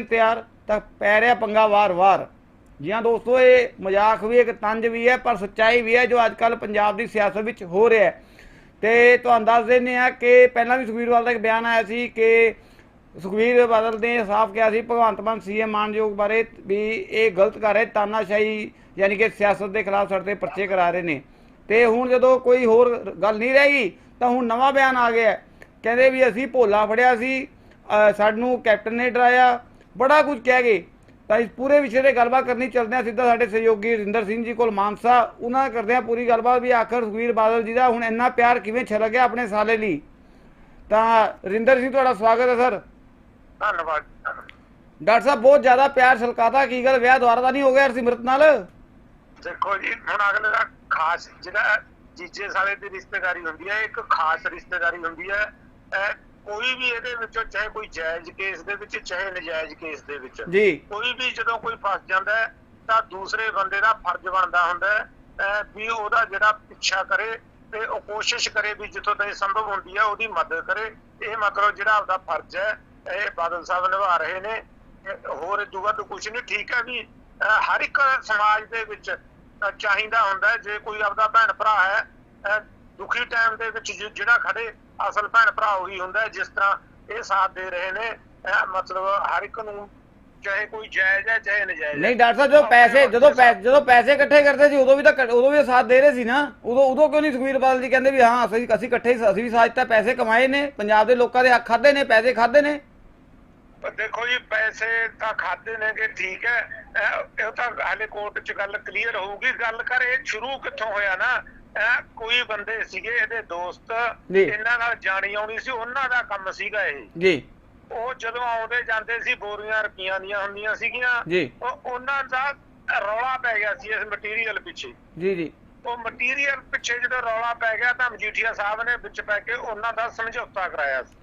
ਤਿਆਰ ਤਾਂ ਪੈ ਰਿਹਾ ਪੰਗਾ ਵਾਰ-ਵਾਰ ਜੀ ਹਾਂ ਦੋਸਤੋ, ਇਹ ਮਜ਼ਾਕ ਵੀ ਇੱਕ ਤੰਜ ਵੀ ਹੈ, ਪਰ ਸੱਚਾਈ ਵੀ ਹੈ ਜੋ ਅੱਜ ਕੱਲ ਪੰਜਾਬ ਦੀ ਸਿਆਸਤ ਵਿੱਚ ਹੋ ਰਿਹਾ ਹੈ। ਤੇ ਤੁਹਾਨੂੰ ਦੱਸ ਦਿੰਦੇ ਆ ਕਿ ਪਹਿਲਾਂ ਵੀ ਸੁਖਬੀਰ ਬਾਦਲ ਦਾ ਇੱਕ ਬਿਆਨ ਆਇਆ ਸੀ ਕਿ ਸੁਖਬੀਰ ਬਾਦਲ ਨੇ ਸਾਫ਼ ਕਿਹਾ ਸੀ, ਭਗਵੰਤ ਮਾਨ ਸੀਐਮ ਮਾਨਯੋਗ ਬਾਰੇ ਵੀ ਇਹ ਗਲਤ ਕਰ ਰਹੇ, ਤਾਨਾਸ਼ਾਹੀ ਯਾਨੀ ਕਿ ਸਿਆਸਤ ਦੇ ਖਿਲਾਫ ਸਾਡੇ ਤੇ ਪਰਚੇ ਕਰਾ ਰਹੇ ਨੇ। ਤੇ ਹੁਣ ਜਦੋਂ ਕੋਈ ਹੋਰ ਗੱਲ ਨਹੀਂ ਰਹੀ ਤਾਂ ਹੁਣ ਨਵਾਂ ਬਿਆਨ ਆ ਗਿਆ ਕਹਿੰਦੇ ਵੀ ਅਸੀਂ ਭੋਲਾ ਫੜਿਆ ਸੀ ਸਾਨੂੰ ਕੈਪਟਨ ਨੇ ਡਰਾਇਆ ਬੜਾ ਕੁਝ ਕਹਿ ਗਏ। ਤਾਂ ਇਸ ਪੂਰੇ ਵਿਸ਼ੇ ਤੇ ਗੱਲਬਾਤ ਕਰਨੀ ਚੱਲਦੇ ਆ ਸਿੱਧਾ ਸਾਡੇ ਸਹਿਯੋਗੀ ਰਿੰਦਰ ਸਿੰਘ ਜੀ ਕੋਲ ਮਾਨਸਾ। ਉਹਨਾਂ ਕਰਦੇ ਆ ਪੂਰੀ ਗੱਲਬਾਤ ਵੀ ਆਖਰ ਸੁਖਬੀਰ ਬਾਦਲ ਜੀ ਦਾ। ਹੁਣ ਇੰਨਾ ਪਿਆਰ ਕਿਵੇਂ ਛਲਕ ਗਿਆ ਆਪਣੇ ਸਾਲੇ ਲਈ? ਤਾਂ ਰਿੰਦਰ ਸਿੰਘ ਤੁਹਾਡਾ ਸਵਾਗਤ ਹੈ ਸਰ। ਧੰਨਵਾਦ। ਡਾਕਟਰ ਸਾਹਿਬ ਬਹੁਤ ਜ਼ਿਆਦਾ ਪਿਆਰ ਛਲਕਾਤਾ। ਕੀ ਗੱਲ ਵਿਆਹ ਦੁਆਰਾ ਤਾਂ ਨਹੀਂ ਹੋ ਗਿਆ ਸਿਮਰਤ ਨਾਲ? ਦੇਖੋ ਜੀ ਹੁਣ ਅਗਲੇ ਦਾ ਖਾਸ ਜਿਹੜਾ ਜੀਜੇ ਸਾਲੇ ਦੀ ਰਿਸ਼ਤੇਦਾਰੀ ਹੁੰਦੀ ਹੈ ਇੱਕ ਖਾਸ ਰਿਸ਼ਤੇਦਾਰੀ ਹੁੰਦੀ ਹੈ। ਕੋਈ ਵੀ ਇਹਦੇ ਵਿੱਚੋਂ ਚਾਹੇ ਕੋਈ ਜਾਇਜ਼ ਕੇਸ ਦੇ ਵਿੱਚ ਚਾਹੇ ਨਜਾਇਜ਼ ਕੇਸ ਦੇ ਵਿੱਚ ਜੀ। ਕੋਈ ਵੀ ਜਦੋਂ ਕੋਈ ਫਸ ਜਾਂਦਾ ਹੈ ਤਾਂ ਦੂਸਰੇ ਬੰਦੇ ਦਾ ਫਰਜ਼ ਬਣਦਾ ਹੁੰਦਾ ਹੈ ਵੀ ਉਹਦਾ ਜਿਹੜਾ ਪਿੱਛਾ ਕਰੇ ਤੇ ਉਹ ਕੋਸ਼ਿਸ਼ ਕਰੇ ਵੀ ਜਿੱਥੋਂ ਤਾਈਂ ਸੰਭਵ ਹੁੰਦੀ ਹੈ ਉਹਦੀ ਮਦਦ ਕਰੇ। ਇਹ ਮਤਲਬ ਜਿਹੜਾ ਆਪਦਾ ਫਰਜ਼ ਹੈ ਇਹ ਬਾਦਲ ਸਾਹਿਬ ਨਿਭਾ ਰਹੇ ਨੇ। ਹੋਰ ਇਹ ਤੋਂ ਵੱਧ ਕੁਝ ਨਹੀਂ ਠੀਕ ਹੈ ਵੀ ਹਰ ਇੱਕ ਸਮਾਜ ਦੇ ਵਿੱਚ ਚਾਹੀਦਾ ਹੁੰਦਾ ਜੇ ਕੋਈ ਆਪਦਾ ਭੈਣ ਭਰਾ ਹੈ ਦੁਖੀ ਟਾਈਮ ਦੇ ਵਿੱਚ ਜਿਹੜਾ ਖੜੇ ਅਸਲ ਭੈਣ ਭਰਾ ਉਹੀ ਹੁੰਦਾ ਜਿਸ ਤਰ੍ਹਾਂ ਇਹ ਸਾਥ ਦੇ ਰਹੇ ਨੇ ਮਤਲਬ ਹਰ ਇੱਕ ਨੂੰ ਚਾਹੇ ਕੋਈ ਜਾਇਜ਼ ਹੈ ਚਾਹੇ ਨਜਾਇਜ਼। ਨਹੀਂ ਡਾਕਟਰ ਸਾਹਿਬ ਜਦੋਂ ਪੈਸੇ ਜਦੋਂ ਪੈ- ਜਦੋਂ ਪੈਸੇ ਇਕੱਠੇ ਕਰਦੇ ਸੀ ਉਦੋਂ ਵੀ ਤਾਂ ਕ- ਉਦੋਂ ਵੀ ਸਾਥ ਦੇ ਰਹੇ ਸੀ ਨਾ। ਉਦੋਂ ਉਦੋਂ ਕਿਉਂ ਨਹੀਂ ਸੁਖਬੀਰ ਬਾਦਲ ਜੀ ਕਹਿੰਦੇ ਵੀ ਹਾਂ ਅਸੀਂ ਅਸੀਂ ਇਕੱਠੇ ਅਸੀਂ ਵੀ ਸਾਥ ਤਾਂ ਪੈਸੇ ਕਮਾਏ ਨੇ ਪੰਜਾਬ ਦੇ ਲੋਕਾਂ ਦੇ ਹੱਕ ਖਾਦੇ ਨੇ ਪੈਸੇ ਖਾਦੇ ਨੇ। ਪਰ ਦੇਖੋ ਜੀ ਪੈਸੇ ਤਾਂ ਖਾਦੇ ਨੇਗੇ ਠੀਕ ਹੈ। ਇਹ ਤਾਂ ਹਾਲੇ ਕੋਰਟ 'ਚ ਗੱਲ ਕਲੀਅਰ ਹੋਊਗੀ। ਗੱਲ ਕਰ ਇਹ ਸ਼ੁਰੂ ਕਿੱਥੋਂ ਹੋਇਆ ਨਾ? ਇਹ ਕੋਈ ਬੰਦੇ ਸੀਗੇ ਇਹਦੇ ਦੋਸਤ ਜੀ। ਇਹਨਾਂ ਨਾਲ ਜਾਣੀ ਆਉਣੀ ਸੀ ਉਹਨਾਂ ਦਾ ਕੰਮ ਸੀਗਾ ਇਹ। ਜੀ। ਉਹ ਜਦੋਂ ਆਉਂਦੇ ਜਾਂਦੇ ਸੀ ਬੋਰੀਆਂ ਰੁਪਈਆਂ ਦੀਆਂ ਹੁੰਦੀਆਂ ਸੀਗੀਆਂ ਜੀ। ਉਹ ਉਹਨਾਂ ਦਾ ਰੌਲਾ ਪੈ ਗਿਆ ਸੀ ਇਸ ਮਟੀਰੀਅਲ ਪਿੱਛੇ। ਜੀ ਜੀ। ਉਹ ਮਟੀਰੀਅਲ ਪਿੱਛੇ ਜਦੋਂ ਰੌਲਾ ਪੈ ਗਿਆ ਤਾਂ ਮਜੀਠੀਆ ਸਾਹਿਬ ਨੇ ਵਿੱਚ ਪੈ ਕੇ ਉਹਨਾਂ ਦਾ ਸਮਝੌਤਾ ਕਰਾਇਆ ਸੀ।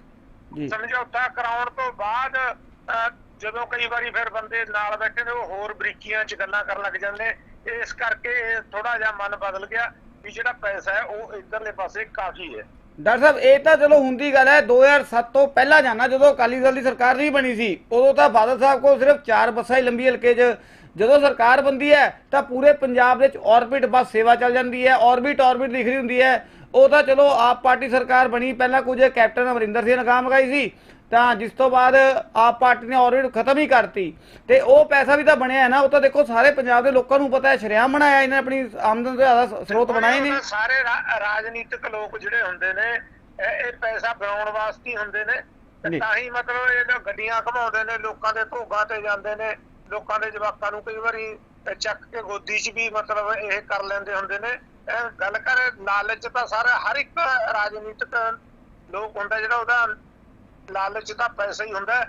ਜੀ। ਸਮਝੌਤਾ ਕਰਾਉਣ ਤੋਂ ਬਾਅਦ ਅਹ, ਜਦੋਂ ਕਈ ਵਾਰੀ ਫਿਰ ਬੰਦੇ ਨਾਲ ਬੈਠੇ ਨੇ ਉਹ ਹੋਰ ਬਰੀਕੀਆਂ 'ਚ ਗੱਲਾਂ ਕਰਨ ਲੱਗ ਜਾਂਦੇ। ਇਸ ਕਰਕੇ ਥੋੜਾ ਜਿਹਾ ਮਨ ਬਦਲ ਗਿਆ। ਵੀ ਜਿਹੜਾ ਪੈਸਾ ਹੈ, ਉਹ ਇਧਰਲੇ ਪਾਸੇ ਕਾਫੀ ਹੈ। ਡਾਕਟਰ ਸਾਹਿਬ, ਇਹ ਤਾਂ ਚਲੋ ਹੁੰਦੀ ਗੱਲ ਹੈ 2007 ਤੋਂ ਪਹਿਲਾਂ ਜਾਣਾ, ਜਦੋਂ ਅਕਾਲੀ ਦਲ ਦੀ ਸਰਕਾਰ ਨਹੀਂ ਬਣੀ ਸੀ, ਉਦੋਂ ਤਾਂ ਬਾਦਲ ਸਾਹਿਬ ਕੋਲ ਸਿਰਫ 4 ਬੱਸਾਂ ਹੀ ਲੰਬੀ ਹਲਕੇ 'ਚ, ਜਦੋਂ ਸਰਕਾਰ ਬੰਦੀ ਹੈ, ਤਾਂ ਪੂਰੇ ਪੰਜਾਬ ਦੇ ਵਿੱਚ ਆਰਬਿਟ ਬੱਸ ਸੇਵਾ ਚੱਲ ਜਾਂਦੀ ਹੈ ਆਰਬਿਟ ਆਰਬਿਟ ਦਿਖ ਰਹੀ ਹੁੰਦੀ ਹੈ। ਉਹ ਤਾਂ ਚਲੋ ਆਪ ਪਾਰਟੀ ਸਰਕਾਰ ਬਣੀ, ਪਹਿਲਾਂ ਕੁਝ ਕੈਪਟਨ ਅਮਰਿੰਦਰ ਸਿੰਘ ਨੇ ਕੰਮ ਮਗਾਈ ਸੀ ਤਾਂ ਜਿਸ ਤੋਂ ਬਾਅਦ ਆਪ ਪਾਰਟੀ ਨੇ ਆਰਬਿਟ ਖਤਮ ਹੀ ਕਰਤੀ। ਤੇ ਉਹ ਪੈਸਾ ਵੀ ਤਾਂ ਬਣਿਆ ਹੈ ਨਾ ਉਹ ਤਾਂ ਦੇਖੋ ਸਾਰੇ ਪੰਜਾਬ ਦੇ ਲੋਕਾਂ ਨੂੰ ਪਤਾ ਹੈ ਸ਼ਰਿਆਮ ਬਣਾਇਆ ਇਹਨੇ ਆਪਣੀ ਆਮਦਨ ਤੋਂ ਜ਼ਿਆਦਾ ਸਰੋਤ ਬਣਾਏ ਨੇ ਸਾਰੇ ਰਾਜਨੀਤਿਕ ਲੋਕ ਜਿਹੜੇ ਹੁੰਦੇ ਨੇ ਇਹ ਪੈਸਾ ਬਣਾਉਣ ਵਾਸਤੇ ਹੀ ਹੁੰਦੇ ਨੇ। ਤੇ ਹੀ ਮਤਲਬ ਇਹ ਜੋ ਗੱਡੀਆਂ ਘਮਾਉਂਦੇ ਨੇ ਲੋਕਾਂ ਦੇ ਭੋਗਾਂ ਤੇ ਜਾਂਦੇ ਨੇ। ਲੋਕਾਂ ਦੇ ਜਵਾਕਾਂ ਨੂੰ ਕਈ ਵਾਰੀ ਚੱਕ ਕੇ ਗੋਦੀ 'ਚ ਵੀ ਮਤਲਬ ਇਹ ਕਰ ਲੈਂਦੇ ਹੁੰਦੇ ਨੇ। ਇਹ ਗੱਲ ਕਰ ਲਾਲਚ ਤਾਂ ਸਾਰਾ ਹਰ ਇੱਕ ਰਾਜਨੀਤਿਕ ਲੋਕ ਹੁੰਦਾ ਜਿਹੜਾ ਉਹਦਾ ਲਾਲਚ ਤਾਂ ਪੈਸਾ ਹੀ ਹੁੰਦਾ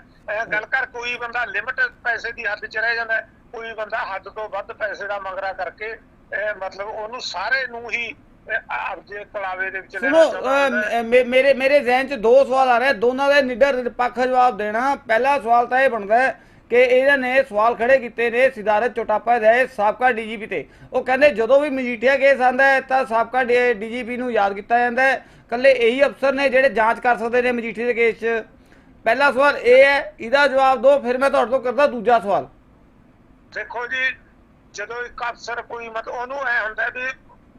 ਗੱਲ ਕਰ ਕੋਈ ਬੰਦਾ ਲਿਮਟ ਪੈਸੇ ਦੀ ਹੱਦ 'ਚ ਰਹਿ ਜਾਂਦਾ ਕੋਈ ਬੰਦਾ ਹੱਦ ਤੋਂ ਵੱਧ ਪੈਸੇ ਦਾ ਮੰਗਰਾ ਕਰਕੇ ਇਹ ਮਤਲਬ ਉਹਨੂੰ ਸਾਰੇ ਨੂੰ ਹੀ ਇਹ ਆਪਦੇ ਕਲਾਵੇ ਦੇ ਵਿੱਚ ਸੁਣੋ ਮੇਰੇ ਮੇਰੇ ਜ਼ਿਹਨ 'ਚ ਦੋ ਸਵਾਲ ਆ ਰਹੇ ਦੋਨਾਂ ਦੇ ਨਿਡਰ ਪੱਖ ਜਵਾਬ ਦੇਣਾ। ਪਹਿਲਾ ਸਵਾਲ ਤਾਂ ਇਹ ਬਣਦਾ ਹੈ ਕਿ ਇਹਨਾਂ ਨੇ ਸਵਾਲ ਖੜੇ ਕੀਤੇ ਨੇ ਸਿਦਾਰਤ ਚੋਟਾਪਾ ਦੇ ਸਾਬਕਾ ਡੀਜੀਪੀ ਤੇ। ਉਹ ਕਹਿੰਦੇ ਜਦੋਂ ਵੀ ਮਜੀਠੀਆ ਕੇਸ ਆਂਦਾ ਹੈ ਤਾਂ ਸਾਬਕਾ ਡੀਜੀਪੀ ਨੂੰ ਯਾਦ ਕੀਤਾ ਜਾਂਦਾ ਹੈ। ਕੱਲੇ ਇਹੀ ਅਫਸਰ ਨੇ ਜਿਹੜੇ ਜਾਂਚ ਕਰ ਸਕਦੇ ਨੇ ਮਜੀਠੀ ਦੇ ਕੇਸ 'ਚ। ਪਹਿਲਾ ਸਵਾਲ ਇਹ ਹੈ ਇਹਦਾ ਜਵਾਬ ਦਿਓ ਫਿਰ ਮੈਂ ਤੁਹਾਡੇ ਤੋਂ ਕਰਦਾ ਦੂਜਾ ਸਵਾਲ। ਦੇਖੋ ਜੀ ਜਦੋਂ ਇੱਕ ਅਫਸਰ ਕੋਈ ਮਤਲਬ ਉਹਨੂੰ ਐ ਹੁੰਦਾ ਵੀ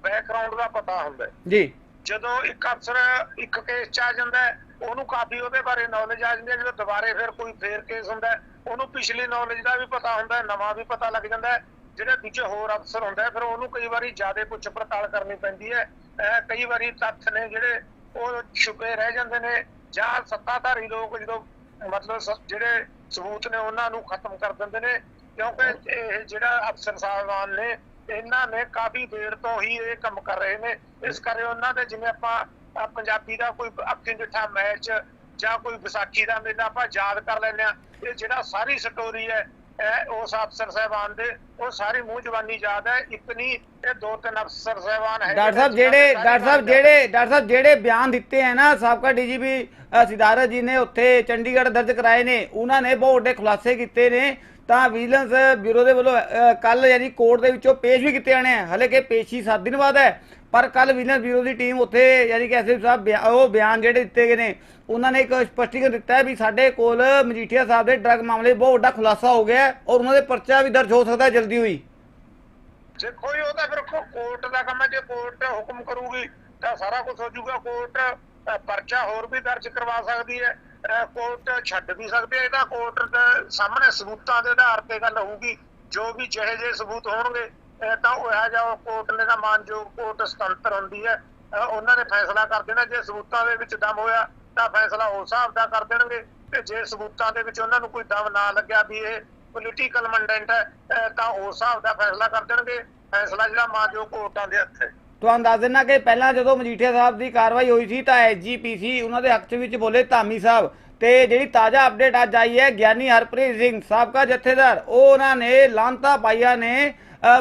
ਬੈਕਗ੍ਰਾਉਂਡ ਦਾ ਪਤਾ ਹੁੰਦਾ। ਜੀ। ਜਦੋਂ ਇੱਕ ਅਫਸਰ ਇੱਕ ਕੇਸ ਚ ਆ ਜਾਂਦਾ ਉਹਨੂੰ ਕਾਫੀ ਉਹਦੇ ਬਾਰੇ ਨੌਲੇਜ ਆ ਜਾਂਦੀ ਹੈ ਜਦੋਂ ਦੁਬਾਰੇ ਫਿਰ ਕੋਈ ਫੇਰ ਕੇਸ ਹੁੰਦਾ ਉਹਨੂੰ ਪਿਛਲੀ ਨੌਲੇਜ ਦਾ ਵੀ ਪਤਾ ਹੁੰਦਾ ਨਵਾਂ ਵੀ ਪਤਾ ਲੱਗ ਜਾਂਦਾ ਜਿਹੜੇ ਦੂਜੇ ਹੋਰ ਅਫਸਰ ਹੁੰਦਾ ਫਿਰ ਉਹਨੂੰ ਕਈ ਵਾਰੀ ਜ਼ਿਆਦਾ ਪੁੱਛ ਪੜਤਾਲ ਕਰਨੀ ਪੈਂਦੀ ਹੈ। ਕਈ ਵਾਰੀ ਤੱਥ ਨੇ ਜਿਹੜੇ ਉਹ ਛੁਪੇ ਰਹਿ ਜਾਂਦੇ ਨੇ ਜਾਂ ਸੱਤਾਧਾਰੀ ਲੋਕ ਜਦੋਂ ਮਤਲਬ ਜਿਹੜੇ ਸਬੂਤ ਨੇ ਉਹਨਾਂ ਨੂੰ ਖਤਮ ਕਰ ਦਿੰਦੇ ਨੇ, ਕਿਉਂਕਿ ਇਹ ਜਿਹੜਾ ਅਫਸਰ ਸਾਹਿਬਾਨ ਨੇ, ਇਹਨਾਂ ਨੇ ਕਾਫੀ ਦੇਰ ਤੋਂ ਹੀ ਇਹ ਕੰਮ ਕਰ ਰਹੇ ਨੇ। ਇਸ ਕਰਕੇ ਉਹਨਾਂ ਦੇ ਜਿਵੇਂ ਆਪਾਂ ਪੰਜਾਬੀ ਦਾ ਕੋਈ ਅੱਖੀਂ ਜਿੱਠਾ ਮੈਚ ਜਾਂ ਕੋਈ ਵਿਸਾਖੀ ਦਾ ਮੇਲਾ ਆਪਾਂ ਯਾਦ ਕਰ ਲੈਂਦੇ ਆ ਇਹ ਜਿਹੜਾ ਸਾਰੀ ਸਟੋਰੀ ਹੈ ਉਸ ਅਫਸਰ ਸਾਹਿਬਾਨ ਦੇ ਉਹ ਸਾਰੀ ਮੂੰਹ ਜ਼ਬਾਨੀ ਯਾਦ ਹੈ ਇਤਨੀ ਇਹ ਦੋ ਤਿੰਨ ਅਫਸਰ ਸਾਹਿਬਾਨ ਹੈ ਡਾਕਟਰ ਸਾਹਿਬ ਜਿਹੜੇ ਡਾਕਟਰ ਸਾਹਿਬ ਜਿਹੜੇ ਡਾਕਟਰ ਸਾਹਿਬ ਜਿਹੜੇ ਬਿਆਨ ਦਿੱਤੇ ਹੈ ਨਾ ਸਾਬਕਾ ਡੀਜੀਪੀ ਸਿਦਾਰਤ ਜੀ ਨੇ ਉੱਥੇ ਚੰਡੀਗੜ੍ਹ ਦਰਜ ਕਰਾਏ ਨੇ ਉਹਨਾਂ ਨੇ ਬਹੁਤ ਵੱਡੇ ਖੁਲਾਸੇ ਕੀਤੇ ਨੇ ਤਾਂ ਵਿਜੀਲੈਂਸ ਬਿਊਰੋ ਦੇ ਵੱਲੋਂ ਕੱਲ ਯਾਨੀ ਕੋਰਟ ਦੇ ਵਿੱਚੋਂ ਪੇਸ਼ ਵੀ ਕੀਤੇ ਜਾਣੇ ਆ ਹਲੇ ਕਿ ਪੇਸ਼ੀ 7 ਦਿਨ ਬਾਅਦ ਹੈ ਪਰ ਕੱਲ ਵਿਜੀਲੈਂਸ ਬਿਊਰੋ ਦੀ ਟੀਮ ਉੱਥੇ ਯਾਨੀ ਕਿ ਐਸਐਸ ਸਾਹਿਬ ਉਹ ਬਿਆਨ ਜਿਹੜੇ ਦਿੱਤੇ ਗਏ ਨੇ, ਉਹਨਾਂ ਨੇ ਇੱਕ ਸਪਸ਼ਟੀਕਰਨ ਦਿੱਤਾ ਹੈ ਵੀ ਸਾਡੇ ਕੋਲ ਮਜੀਠੀਆ ਸਾਹਿਬ ਦੇ ਡਰੱਗ ਮਾਮਲੇ ਬਹੁਤ ਵੱਡਾ ਖੁਲਾਸਾ ਹੋ ਗਿਆ ਔਰ ਉਹਨਾਂ ਦੇ ਪਰਚਾ ਵੀ ਦਰਜ ਹੋ ਸਕਦਾ ਜਲਦੀ ਹੋਈ। ਦੇਖੋ ਜੀ, ਉਹ ਤਾਂ ਫਿਰ ਕੋਰਟ ਦਾ ਕੰਮ ਹੈ, ਜੇ ਕੋਰਟ ਹੁਕਮ ਕਰੂਗੀ ਤਾਂ ਸਾਰਾ ਕੁਝ ਹੋ ਜਾਊਗਾ, ਕੋਰਟ ਪਰਚਾ ਹੋਰ ਵੀ ਦਰਜ ਕਰਵਾ ਸਕਦੀ ਹੈ ਕੋਰਟ ਛੱਡ ਵੀ ਸਕਦੇ ਹੈ ਇਹਦਾ ਕੋਰਟ ਦੇ ਸਾਹਮਣੇ ਸਬੂਤਾਂ ਦੇ ਆਧਾਰ ਤੇ ਗੱਲ ਹੋਊਗੀ, ਜੋ ਵੀ ਜਿਹੇ ਜਿਹੇ ਸਬੂਤ ਹੋਣਗੇ। ਤਾਂ ਉਹ ਇਹੋ ਜਿਹਾ ਕੋਰਟ ਨੇ ਦਾ ਮਾਨਯੋਗ ਕੋਰਟ ਸੁਤੰਤਰ ਹੁੰਦੀ ਹੈ ਉਹਨਾਂ ਨੇ ਫੈਸਲਾ ਕਰ ਦੇਣਾ, ਜੇ ਸਬੂਤਾਂ ਦੇ ਵਿੱਚ ਦਮ ਹੋਇਆ ਤਾਂ ਫੈਸਲਾ ਉਸ ਹਿਸਾਬ ਦਾ ਕਰ ਦੇਣਗੇ ਤੇ ਜੇ ਸਬੂਤਾਂ ਦੇ ਵਿੱਚ ਉਹਨਾਂ ਨੂੰ ਕੋਈ ਦਮ ਨਾ ਲੱਗਿਆ ਵੀ ਇਹ ਪੋਲੀਟੀਕਲ ਮੰਡੈਂਟ ਹੈ ਤਾਂ ਉਸ ਹਿਸਾਬ ਦਾ ਫੈਸਲਾ ਕਰ ਦੇਣਗੇ। ਫੈਸਲਾ ਜਿਹੜਾ ਮਾਨਯੋਗ ਕੋਰਟਾਂ ਦੇ ਹੱਥ ਹੈ। ਤੁਹਾਨੂੰ ਦੱਸ ਦਿੰਨਾ ਕਿ ਪਹਿਲਾਂ ਜਦੋਂ ਮਜੀਠੀਆ ਸਾਹਿਬ ਦੀ ਕਾਰਵਾਈ ਹੋਈ ਸੀ ਤਾਂ ਐਸਜੀਪੀਸੀ ਉਹਨਾਂ ਦੇ ਹੱਕ 'ਚ ਵਿੱਚ ਬੋਲੇ ਧਾਮੀ ਸਾਹਿਬ। ਤੇ ਜਿਹੜੀ ਤਾਜ਼ਾ ਅਪਡੇਟ ਅੱਜ ਆਈ ਹੈ ਗਿਆਨੀ ਹਰਪ੍ਰੀਤ ਸਿੰਘ ਸਾਬਕਾ ਜਥੇਦਾਰ ਉਹਨਾਂ ਨੇ ਲਾਂਤਾ ਪਾਈਆ ਨੇ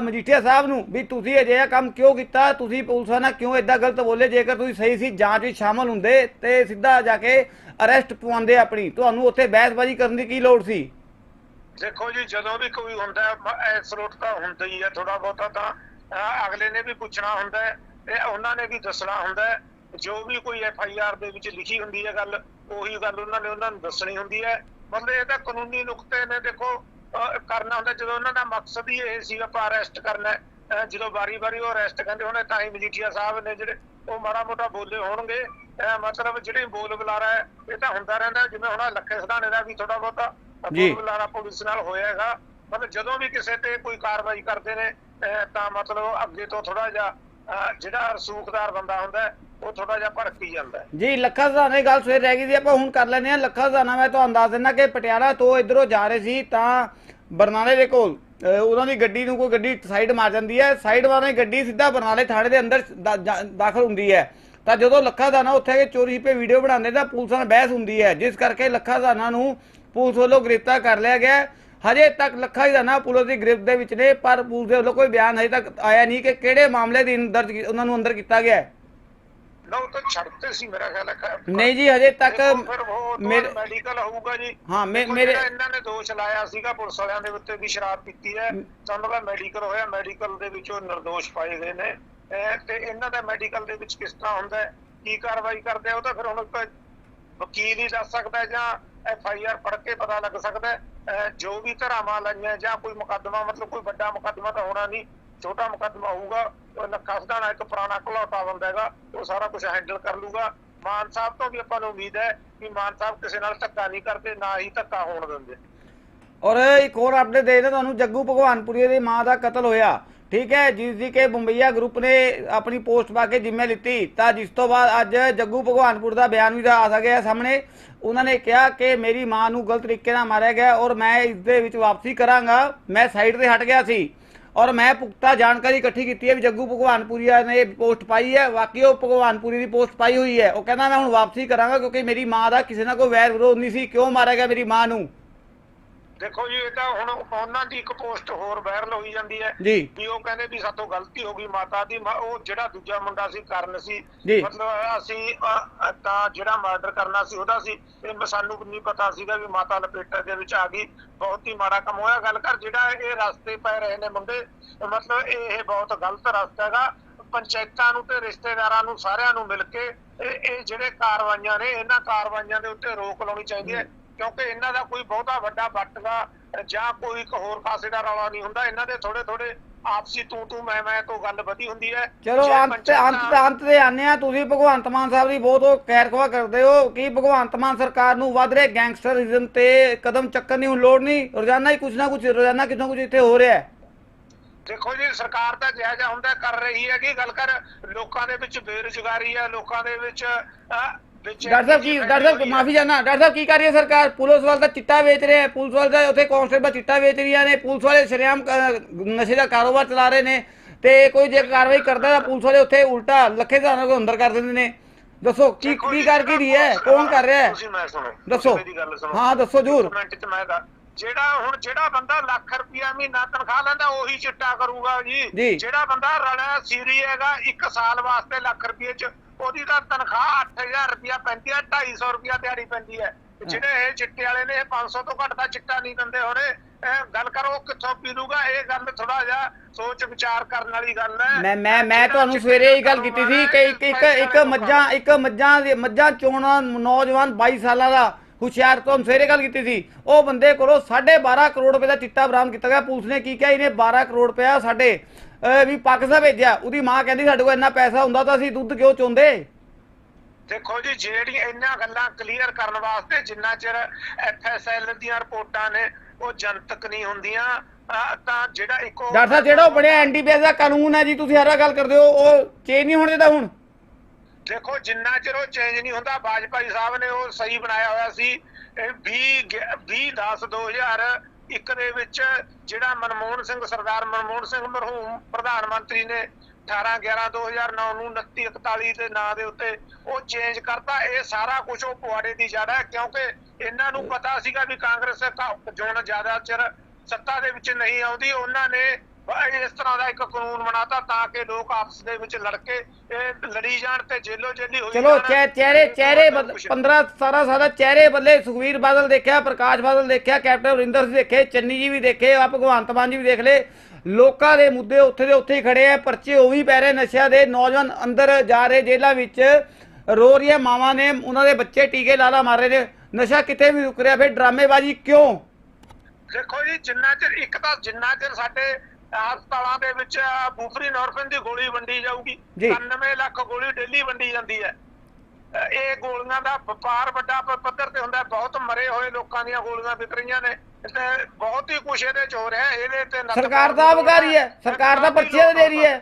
ਮਜੀਠੀਆ ਸਾਹਿਬ ਨੂੰ ਵੀ ਤੁਸੀਂ ਅਜਿਹਾ ਕੰਮ ਕਿਉਂ ਕੀਤਾ? ਤੁਸੀਂ ਪੁਲਿਸ ਨਾਲ ਕਿਉਂ ਇਦਾਂ ਗਲਤ ਬੋਲੇ? ਜੇਕਰ ਤੁਸੀਂ ਸਹੀ ਸੀ ਜਾਂਚ ਵਿੱਚ ਸ਼ਾਮਲ ਹੁੰਦੇ ਤੇ ਸਿੱਧਾ ਜਾ ਕੇ ਅਰੈਸਟ ਪਵਾਉਂਦੇ ਆਪਣੀ। ਤੁਹਾਨੂੰ ਉੱਥੇ ਬਹਿਸਬਾਜ਼ੀ ਕਰਨ ਦੀ ਕੀ ਲੋੜ ਸੀ? ਦੇਖੋ ਜੀ ਜਦੋਂ ਵੀ ਕੋਈ ਹੁੰਦਾ ਹੈ, ਰੋਟ ਤਾਂ ਹੁੰਦਾ ਹੀ ਹੈ ਥੋੜਾ ਬਹੁਤਾ ਤਾਂ ਅਗਲੇ ਨੇ ਵੀ ਪੁੱਛਣਾ ਹੁੰਦਾ ਤੇ ਉਹਨਾਂ ਨੇ ਵੀ ਦੱਸਣਾ ਹੁੰਦਾ ਜੋ ਵੀ ਕੋਈ ਐਫ ਆਈ ਆਰ ਦੇ ਵਿੱਚ ਲਿਖੀ ਹੁੰਦੀ ਹੈ ਗੱਲ ਉਹੀ ਗੱਲ ਉਹਨਾਂ ਨੇ ਉਹਨਾਂ ਨੂੰ ਦੱਸਣੀ ਹੁੰਦੀ ਹੈ। ਮਤਲਬ ਇਹ ਤਾਂ ਕਾਨੂੰਨੀ ਨੁਕਤੇ ਨੇ ਦੇਖੋ ਕਰਨਾ ਹੁੰਦਾ ਜਦੋਂ ਉਹਨਾਂ ਦਾ ਮਕਸਦ ਹੀ ਇਹ ਸੀ ਆਪਾਂ ਅਰੈਸਟ ਕਰਨਾ ਜਦੋਂ ਵਾਰੀ-ਵਾਰੀ ਉਹ ਅਰੈਸਟ ਕਹਿੰਦੇ ਹੋਣੇ ਤਾਂ ਹੀ ਮਜੀਠੀਆ ਸਾਹਿਬ ਨੇ ਜਿਹੜੇ ਉਹ ਮਾੜਾ ਮੋਟਾ ਬੋਲੇ ਹੋਣਗੇ। ਮਤਲਬ ਜਿਹੜੇ ਬੋਲ ਬੁਲਾਰਾ ਇਹ ਤਾਂ ਹੁੰਦਾ ਰਹਿੰਦਾ ਜਿਵੇਂ ਹੁਣ ਲੱਖੇ ਸਿਧਾਣੇ ਦਾ ਵੀ ਥੋੜਾ ਬਹੁਤਾ। ਬੋਲ ਬੁਲਾਰਾ ਪੁਲਿਸ ਨਾਲ ਹੋਇਆ ਹੈਗਾ। ਮਤਲਬ ਜਦੋਂ ਵੀ ਕਿਸੇ ਤੇ ਕੋਈ ਕਾਰਵਾਈ ਕਰਦੇ ਨੇ ਤਾਂ ਮਤਲਬ ਅੱਗੇ ਤੋਂ ਥੋੜਾ ਜਿਹਾ ਜਿਹੜਾ ਰਸੂਖਦਾਰ ਬੰਦਾ ਹੁੰਦਾ ਉਹ ਥੋੜਾ ਜਿਹਾ ਭੜਕੀ ਜਾਂਦਾ ਜੀ, ਲੱਖਾ ਸਦਾਨਾ ਦੀ ਗੱਲ ਸਵੇਰ ਰਹਿ ਗਈ ਸੀ, ਆਪਾਂ ਹੁਣ ਕਰ ਲੈਂਦੇ ਹਾਂ। ਲੱਖਾ ਸਦਾਨਾ ਮੈਂ ਤੁਹਾਨੂੰ ਦੱਸ ਦਿੰਦਾ ਕਿ ਪਟਿਆਲਾ ਤੋਂ ਇਧਰੋਂ ਜਾ ਰਹੇ ਸੀ ਤਾਂ ਬਰਨਾਲੇ ਦੇ ਕੋਲ ਉਹਨਾਂ ਦੀ ਗੱਡੀ ਨੂੰ ਕੋਈ ਗੱਡੀ ਸਾਈਡ ਮਾਰ ਜਾਂਦੀ ਹੈ। ਸਾਈਡ ਮਾਰਨੇ ਗੱਡੀ ਸਿੱਧਾ ਬਰਨਾਲੇ ਥਾਣੇ ਦੇ ਅੰਦਰ ਦਾਖਲ ਹੁੰਦੀ ਹੈ। ਤਾਂ ਜਦੋਂ ਲੱਖਾ ਸਦਾਨਾ ਉੱਥੇ ਕੇ ਚੋਰੀ ਛਿਪੇ ਵੀਡੀਓ ਬਣਾਉਂਦੇ ਤਾਂ ਪੁਲਿਸ ਨਾਲ ਬਹਿਸ ਹੁੰਦੀ ਹੈ। ਜਿਸ ਕਰਕੇ ਲੱਖਾ ਸਦਾਨਾ ਨੂੰ ਪੁਲਿਸ ਵੱਲੋਂ ਗ੍ਰਿਫਤਾਰ ਕਰ ਲਿਆ ਗਿਆ। ਹਜੇ ਤੱਕ ਲੱਖਾ ਸਦਾਨਾ ਪੁਲਿਸ ਦੀ ਗ੍ਰਿਫਤ ਦੇ ਵਿੱਚ ਨੇ, ਪਰ ਪੁਲਿਸ ਦੇ ਵੱਲੋਂ ਕੋਈ ਬਿਆਨ ਹਜੇ ਤੱਕ ਆਇਆ ਨਹੀਂ ਕਿ ਕਿਹੜੇ ਮਾਮਲੇ ਦੀ ਦਰਜ ਉਹਨਾਂ ਨੂੰ ਅੰਦਰ ਕੀਤਾ ਗਿਆ ਹੈ। ਨਾ ਉਹ ਤਾਂ ਛੱਡਤੇ ਸੀ ਮੇਰਾ ਖਿਆਲ ਹੈ। ਨਹੀਂ ਜੀ ਹਜੇ ਤੱਕ ਮੇਰੇ ਮੈਡੀਕਲ ਹੋਊਗਾ ਜੀ। ਹਾਂ, ਮੇਰੇ- ਇਹਨਾਂ ਨੇ ਦੋਸ਼ ਲਾਇਆ ਸੀਗਾ ਪੁਲਿਸ ਵਾਲਿਆਂ ਦੇ ਉੱਤੇ ਵੀ ਸ਼ਰਾਬ ਪੀਤੀ ਹੈ ਦਾ ਮੈਡੀਕਲ ਹੋਇਆ ਮੈਡੀਕਲ ਦੇ ਵਿੱਚ ਉਹ ਨਿਰਦੋਸ਼ ਪਾਏ ਗਏ ਨੇ। ਤੇ ਇਹਨਾਂ ਦਾ ਮੈਡੀਕਲ ਦੇ ਵਿੱਚ ਕਿਸ ਤਰ੍ਹਾਂ ਹੁੰਦਾ ਕੀ ਕਾਰਵਾਈ ਕਰਦੇ ਆ ਉਹ ਤਾਂ ਫਿਰ ਹੁਣ ਵਕੀਲ ਹੀ ਦੱਸ ਸਕਦਾ ਜਾਂ ਐਫ ਆਈ ਆਰ ਪੜ੍ਹ ਕੇ ਪਤਾ ਲੱਗ ਸਕਦਾ ਜੋ ਵੀ ਧਰਾਵਾਂ ਲਾਈਆਂ ਜਾਂ ਕੋਈ ਮੁਕੱਦਮਾ ਮਤਲਬ ਕੋਈ ਵੱਡਾ ਮੁਕੱਦਮਾ ਤਾਂ ਹੋਣਾ ਨਹੀਂ। ਛੋਟਾ ਮੁਕੱਦਮਾ ਹੋਊਗਾ ਲੱਖਾ ਸਦਾਣਾ ਇੱਕ ਪੁਰਾਣਾ ਘਲੌਟਾ ਬੰਦਾ ਹੈਗਾ, ਉਹ ਸਾਰਾ ਕੁਝ ਹੈਂਡਲ ਕਰ ਲੂਗਾ ਮਾਨ ਸਾਹਿਬ ਤੋਂ ਵੀ ਆਪਾਂ ਨੂੰ ਉਮੀਦ ਹੈ ਕਿ ਮਾਨ ਸਾਹਿਬ ਕਿਸੇ ਨਾਲ ਧੱਕਾ ਨਹੀਂ ਕਰਦੇ, ਨਾ ਹੀ ਧੱਕਾ ਹੋਣ ਦਿੰਦੇ। ਔਰ ਇੱਕ ਹੋਰ ਅਪਡੇਟ ਦੇ ਦਿੰਦਾ ਤੁਹਾਨੂੰ, ਜੱਗੂ ਭਗਵਾਨਪੁਰੀ ਦੀ ਮਾਂ ਦਾ ਕਤਲ ਹੋਇਆ। ਠੀਕ ਹੈ, ਜਿਸ ਦੀ ਕਿ ਬੰਬਈਆ ਗਰੁੱਪ ਨੇ ਆਪਣੀ ਪੋਸਟ ਪਾ ਕੇ ਜ਼ਿੰਮੇ ਲਿੱਤੀ ਤਾਂ ਜਿਸ ਤੋਂ ਬਾਅਦ ਅੱਜ ਜੱਗੂ ਭਗਵਾਨਪੁਰ ਦਾ ਬਿਆਨ ਵੀ ਆ ਗਿਆ ਸਾਹਮਣੇ। ਉਹਨਾਂ ਨੇ ਕਿਹਾ ਕਿ ਮੇਰੀ ਮਾਂ ਨੂੰ ਗਲਤ ਤਰੀਕੇ ਨਾਲ ਮਾਰਿਆ ਗਿਆ ਔਰ ਮੈਂ ਇਸ ਦੇ ਵਿੱਚ ਵਾਪਸੀ ਕਰਾਂਗਾ। ਮੈਂ ਸਾਈਡ ਤੇ ਹਟ ਗਿਆ ਸੀ। ਔਰ ਮੈਂ ਪੁਖਤਾ ਜਾਣਕਾਰੀ ਇਕੱਠੀ ਕੀਤੀ ਹੈ ਵੀ ਜੱਗੂ ਭਗਵਾਨਪੁਰੀਆ ਨੇ ਪੋਸਟ ਪਾਈ ਹੈ, ਵਾਕਈ ਉਹ ਭਗਵਾਨਪੁਰੀ ਦੀ ਪੋਸਟ ਪਾਈ ਹੋਈ ਹੈ। ਉਹ ਕਹਿੰਦਾ ਮੈਂ ਹੁਣ ਵਾਪਸੀ ਕਰਾਂਗਾ ਕਿਉਂਕਿ ਮੇਰੀ ਮਾਂ ਦਾ ਕਿਸੇ ਨਾਲ ਕੋਈ ਵੈਰ ਵਿਰੋਧ ਨਹੀਂ ਸੀ, ਕਿਉਂ ਮਾਰਿਆ ਗਿਆ ਮੇਰੀ ਮਾਂ ਨੂੰ? ਦੇਖੋ ਜੀ ਇਹ ਤਾਂ ਹੁਣ ਉਹਨਾਂ ਦੀ ਇੱਕ ਪੋਸਟ ਹੋਰ ਵਾਇਰਲ ਹੋਈ ਜਾਂਦੀ ਹੈ ਵੀ ਉਹ ਕਹਿੰਦੇ ਵੀ ਸਾਤੋਂ ਗਲਤੀ ਹੋ ਗਈ ਮਾਤਾ ਦੀ ਉਹ ਜਿਹੜਾ ਦੂਜਾ ਮੁੰਡਾ ਸੀ ਕਰਨ ਸੀ। ਮਤਲਬ ਅਸੀਂ ਤਾਂ ਜਿਹੜਾ ਮਰਡਰ ਕਰਨਾ ਸੀ ਉਹਦਾ ਸੀ। ਇਹ ਸਾਨੂੰ ਨਹੀਂ ਪਤਾ ਸੀਗਾ ਵੀ ਮਾਤਾ ਲਪੇਟੇ ਦੇ ਵਿੱਚ ਆ ਗਈ। ਬਹੁਤ ਹੀ ਮਾੜਾ ਕੰਮ ਹੋਇਆ। ਗੱਲ ਕਰ ਜਿਹੜਾ ਇਹ ਰਸਤੇ ਪੈ ਰਹੇ ਨੇ ਮੁੰਡੇ ਮਤਲਬ ਇਹ ਇਹ ਬਹੁਤ ਗਲਤ ਰਸਤਾ ਹੈਗਾ। ਪੰਚਾਇਤਾਂ ਨੂੰ ਤੇ ਰਿਸ਼ਤੇਦਾਰਾਂ ਨੂੰ ਸਾਰਿਆਂ ਨੂੰ ਮਿਲ ਕੇ ਇਹ ਜਿਹੜੇ ਕਾਰਵਾਈਆਂ ਨੇ ਇਹਨਾਂ ਕਾਰਵਾਈਆਂ ਦੇ ਉੱਤੇ ਰੋਕ ਲਾਉਣੀ ਚਾਹੀਦੀ ਹੈ। ਕਿਉਂਕਿ ਇਹਨਾਂ ਦਾ ਕੋਈ ਬਹੁਤਾ ਵੱਡਾ ਵੱਟਗਾ ਜਾਂ ਕੋਈ ਇੱਕ ਹੋਰ ਖਾਸੇ ਦਾ ਰੌਲਾ ਨਹੀਂ ਹੁੰਦਾ। ਇਹਨਾਂ ਦੇ ਥੋੜੇ ਥੋੜੇ ਆਪਸੀ ਤੂੰ ਤੂੰ ਮੈਂ ਮੈਂ ਤੋਂ ਗੱਲ ਵਧੀ ਹੁੰਦੀ ਹੈ। ਚਲੋ ਅੰਤ ਅੰਤ ਅੰਤ ਤੇ ਆਨੇ ਆ ਤੁਸੀਂ ਭਗਵੰਤ ਮਾਨ ਸਾਹਿਬ ਦੀ ਬਹੁਤ ਖੈਰਖਵਾ ਕਰਦੇ ਹੋ ਕਿ ਭਗਵੰਤ ਮਾਨ ਸਰਕਾਰ ਨੂੰ ਵੱਧ ਰਹੇ ਗੈਂਗਸਟਰਿਜ਼ਮ ਤੇ ਕਦਮ ਚੱਕਣ ਦੀ ਲੋੜ ਨਹੀਂ। ਰੋਜ਼ਾਨਾ ਹੀ ਕੁਝ ਨਾ ਕੁਝ ਰੋਜ਼ਾਨਾ ਕਿਥੋਂ ਕੁਝ ਇੱਥੇ ਹੋ ਰਿਹਾ ਹੈ। ਦੇਖੋ ਜੀ ਸਰਕਾਰ ਤਾਂ ਜਿਹਾ ਜਿਹਾ ਹੁੰਦਾ ਕਰ ਰਹੀ ਹੈ ਕਿ ਗੱਲ ਕਰ ਲੋਕਾਂ ਦੇ ਵਿੱਚ ਬੇਰੁਜ਼ਗਾਰੀ ਹੈ ਲੋਕਾਂ ਦੇ ਵਿੱਚ ਡਾਕਟਰ ਸਾਹਿਬ ਕੀ ਡਾਕਟਰ ਸਾਹਿਬ ਮਾਫੀ ਚਾਹਨਾ ਡਾਕਟਰ ਸਾਹਿਬ ਕੀ ਕਰ ਰਹੀ ਹੈ ਸਰਕਾਰ? ਪੁਲਿਸ ਵਾਲ ਤਾਂ ਚਿੱਟਾ ਵੇਚ ਰਹੇ ਹੈ। ਪੁਲਿਸ ਵਾਲ ਉੱਥੇ ਕਾਂਸਟੇਬਲ ਚਿੱਟਾ ਵੇਚ ਰਹੀਆਂ ਨੇ। ਪੁਲਿਸ ਵਾਲੇ ਸ਼ਰੇਆਮ ਨਸ਼ੇ ਦਾ ਕਾਰੋਬਾਰ ਚਲਾ ਰਹੇ ਨੇ। ਤੇ ਕੋਈ ਜੇ ਕਾਰਵਾਈ ਕਰਦਾ ਤਾਂ ਪੁਲਿਸ ਵਾਲੇ ਉੱਥੇ ਉਲਟਾ ਲੱਖੇ ਹਜ਼ਾਰਾਂ ਨੂੰ ਅੰਦਰ ਕਰ ਦਿੰਦੇ ਨੇ। ਦੱਸੋ ਕੀ ਕੀ ਕਰ ਕੀ ਰਹੀ ਹੈ? ਕੌਣ ਕਰ ਰਿਹਾ ਹੈ? ਦੱਸੋ। ਹਾਂ ਦੱਸੋ ਦੱਸ ਜਿਹੜਾ ਹੁਣ ਜਿਹੜਾ ਬੰਦਾ ਲੱਖ ਰੁਪਇਆ ਮਹੀਨਾ ਤਨਖਾਹ ਲੈਂਦਾ ਉਹੀ ਚਿੱਟਾ ਕਰੂਗਾ ਜੀ। ਜਿਹੜਾ ਬੰਦਾ ਰਲਿਆ ਸੀਰੀ ਹੈਗਾ ਇੱਕ ਸਾਲ ਵਾਸਤੇ ਲੱਖ ਰੁਪਏ ਚ ਉਹਦੀ ਤਾਂ ਤਨਖਾਹ 8000 ਰੁਪਇਆ ਪੈਂਦੀ ਹੈ 250 ਰੁਪਇਆ ਦਿਹਾੜੀ ਪੈਂਦੀ ਹੈ। ਜਿਹੜੇ ਇਹ ਚਿੱਟੇ ਵਾਲੇ ਨੇ ਇਹ 500 ਤੋਂ ਘੱਟ ਦਾ ਚਿੱਟਾ ਨਹੀਂ ਦਿੰਦੇ ਹੋਰੇ। ਇਹ ਗੱਲ ਕਰੋ ਕਿੱਥੋਂ ਪੀ ਲੂਗਾ ਇਹ ਗੱਲ ਥੋੜਾ ਜਿਹਾ ਸੋਚ ਵਿਚਾਰ ਕਰਨ ਵਾਲੀ ਗੱਲ ਹੈ। ਮੈਂ ਮੈਂ ਮੈਂ ਤੁਹਾਨੂੰ ਸਵੇਰੇ ਇਹ ਗੱਲ ਕੀਤੀ ਸੀ ਕਿ ਇੱਕ ਇੱਕ ਇੱਕ ਮੱਝਾਂ ਇੱਕ ਮੱਝਾਂ ਦੀ ਮੱਝਾਂ ਚੋਣਾ ਨੌਜਵਾਨ 22 ਸਾਲਾਂ ਦਾ ਹੁਸ਼ਿਆਰ ਤੋਂ ਸਵੇਰੇ ਗੱਲ ਕੀਤੀ ਸੀ। ਉਹ ਬੰਦੇ ਕੋਲੋਂ 12.5 ਕਰੋੜ ਰੁਪਏ ਦਾ ਚਿੱਟਾ ਬਰਾਮਦ ਕੀਤਾ ਗਿਆ। ਪੁਲਿਸ ਨੇ ਕੀ ਕਿਹਾ? ਇਹਨੇ 12 ਕਰੋੜ ਰੁਪਇਆ ਸਾਡੇ ਵੀ ਪਾਕਿਸਤਾਨ ਭੇਜਿਆ। ਉਹਦੀ ਮਾਂ ਕਹਿੰਦੀ ਸਾਡੇ ਕੋਲ ਇੰਨਾ ਪੈਸਾ ਹੁੰਦਾ ਤਾਂ ਅਸੀਂ ਦੁੱਧ ਕਿਉਂ ਚੋਂਦੇ? ਦੇਖੋ ਜੀ ਜਿਹੜੀ ਇਹਨਾਂ ਗੱਲਾਂ ਕਲੀਅਰ ਕਰਨ ਵਾਸਤੇ ਜਿੰਨਾ ਚਿਰ ਐਫਐਸਐਲ ਦੀਆਂ ਰਿਪੋਰਟਾਂ ਨੇ ਉਹ ਜਨਤਕ ਨਹੀਂ ਹੁੰਦੀਆਂ। ਤਾਂ ਜਿਹੜਾ ਇੱਕੋ ਡਾਕਟਰ ਜਿਹੜਾ ਬਣਿਆ ਐਨਡੀਪੀਐਸ ਦਾ ਕਾਨੂੰਨ ਹੈ ਜੀ ਤੁਸੀਂ ਹਰ ਗੱਲ ਕਰਦੇ ਹੋ ਉਹ ਚੇਂਜ ਨਹੀਂ ਹੋਣ ਦਿੰਦਾ ਹੁਣ। ਦੇਖੋ, ਜਿੰਨਾ ਚਿਰ ਉਹ ਚੇਂਜ ਨਹੀਂ ਹੁੰਦਾ, ਬਾਜਪਾਈ ਸਾਹਿਬ ਨੇ ਉਹ ਸਹੀ ਬਣਾਇਆ ਹੋਇਆ ਸੀ। 20 20 10 2001 ਦੇ ਵਿੱਚ ਜਿਹੜਾ ਮਨਮੋਹਨ ਸਿੰਘ, ਸਰਦਾਰ ਮਨਮੋਹਨ ਸਿੰਘ ਮਰਹੂਮ ਪ੍ਰਧਾਨ ਮੰਤਰੀ ਨੇ 18 11 2009 ਨੂੰ 29 41 ਦੇ ਨਾਂ ਦੇ ਉੱਤੇ ਉਹ ਚੇਂਜ ਕਰਤਾ। ਇਹ ਸਾਰਾ ਕੁਝ ਉਹ ਪੁਆੜੇ ਦੀ ਜੜ ਹੈ, ਕਿਉਂਕਿ ਇਹਨਾਂ ਨੂੰ ਪਤਾ ਸੀਗਾ ਵੀ ਕਾਂਗਰਸ ਕ- ਜੋਨ ਜ਼ਿਆਦਾ ਚਿਰ ਸੱਤਾ ਦੇ ਵਿੱਚ ਨਹੀਂ ਆਉਂਦੀ। ਉਹਨਾਂ ਨੇ ਇਸ ਤਰ੍ਹਾਂ ਦਾ ਇੱਕ ਕਾਨੂੰਨ ਬਣਾਤਾ ਤਾਂ ਕਿ ਲੋਕ ਆਪਸ ਦੇ ਵਿੱਚ ਲੜ ਕੇ ਇਹ ਲੜੀ ਜਾਣ ਤੇ ਜੇਲੋ ਜੇਲੀ ਹੋਈ ਚਲੋ ਚਿਹਰੇ ਚਿਹਰੇ ਬਹੁਤ ਬਦ- ਕੁਛ। 15 17 ਸਾਲ ਦਾ ਚਿਹਰੇ ਬਦਲੇ ਸੁਖਵੀਰ ਬਾਦਲ ਦੇਖਿਆ ਪ੍ਰਕਾਸ਼ ਬਾਦਲ ਦੇਖਿਆ ਕੈਪਟਨ ਅਮਰਿੰਦਰ ਸਿੰਘ ਦੇਖੇ ਚੰਨੀ ਜੀ ਵੀ ਦੇਖੇ ਆ ਭਗਵੰਤ ਮਾਨ ਜੀ ਵੀ ਦੇਖ ਲਏ। ਲੋਕਾਂ ਦੇ ਮੁੱਦੇ ਉੱਥੇ ਦੇ ਉੱਥੇ ਹੀ ਖੜੇ ਆ ਪਰਚੇ ਉਹ ਵੀ ਪੈ ਰਹੇ ਨਸ਼ਿਆਂ ਦੇ ਨੌਜਵਾਨ ਅੰਦਰ ਜਾ ਰਹੇ ਜੇਲ੍ਹਾਂ ਵਿੱਚ। ਰੋ ਰਹੀਆਂ ਮਾਵਾਂ ਨੇ ਉਹਨਾਂ ਦੇ ਬੱਚੇ ਟੀਕੇ ਲਾਲਾ ਮਾਰ ਰਹੇ ਨੇ। ਨਸ਼ਾ ਕਿਤੇ ਵੀ ਰੁਕ ਰਿਹਾ ਫਿਰ ਡਰਾਮੇਬਾਜ਼ੀ ਕਿਉਂ? ਦੇਖੋ ਜੀ ਜਿੰਨਾ ਚਿਰ ਇੱਕ ਤਾਂ ਜਿੰਨਾ ਚਿਰ ਸਾਡੇ ਹਸਪਤਾਲਾਂ ਦੇ ਵਿੱਚ ਬੂਫਰੀ ਨੋਰਫਿਨ ਦੀ ਗੋਲੀ ਵੰਡੀ ਜਾਊਗੀ ਜੀ। 99 ਲੱਖ ਗੋਲੀ ਡੇਲੀ ਵੰਡੀ ਜਾਂਦੀ ਹੈ ਇਹ ਗੋਲੀਆਂ ਦਾ ਵਪਾਰ ਵੱਡਾ ਪੱਧਰ ਤੇ ਹੁੰਦਾ। ਬਹੁਤ ਮਰੇ ਹੋਏ ਲੋਕਾਂ ਦੀਆਂ ਗੋਲੀਆਂ ਵਿਕ ਰਹੀਆਂ ਨੇ ਤੇ ਬਹੁਤ ਹੀ ਕੁਛ ਇਹਦੇ ਚ ਹੋ ਰਿਹਾ। ਇਹਦੇ ਤੇ ਸਰਕਾਰ ਦਾ ਅਬਕਾਰੀ ਹੈ ਸਰਕਾਰ ਦਾ ਪਰਚੀਆਂ ਦੇ ਰਹੀ ਹੈ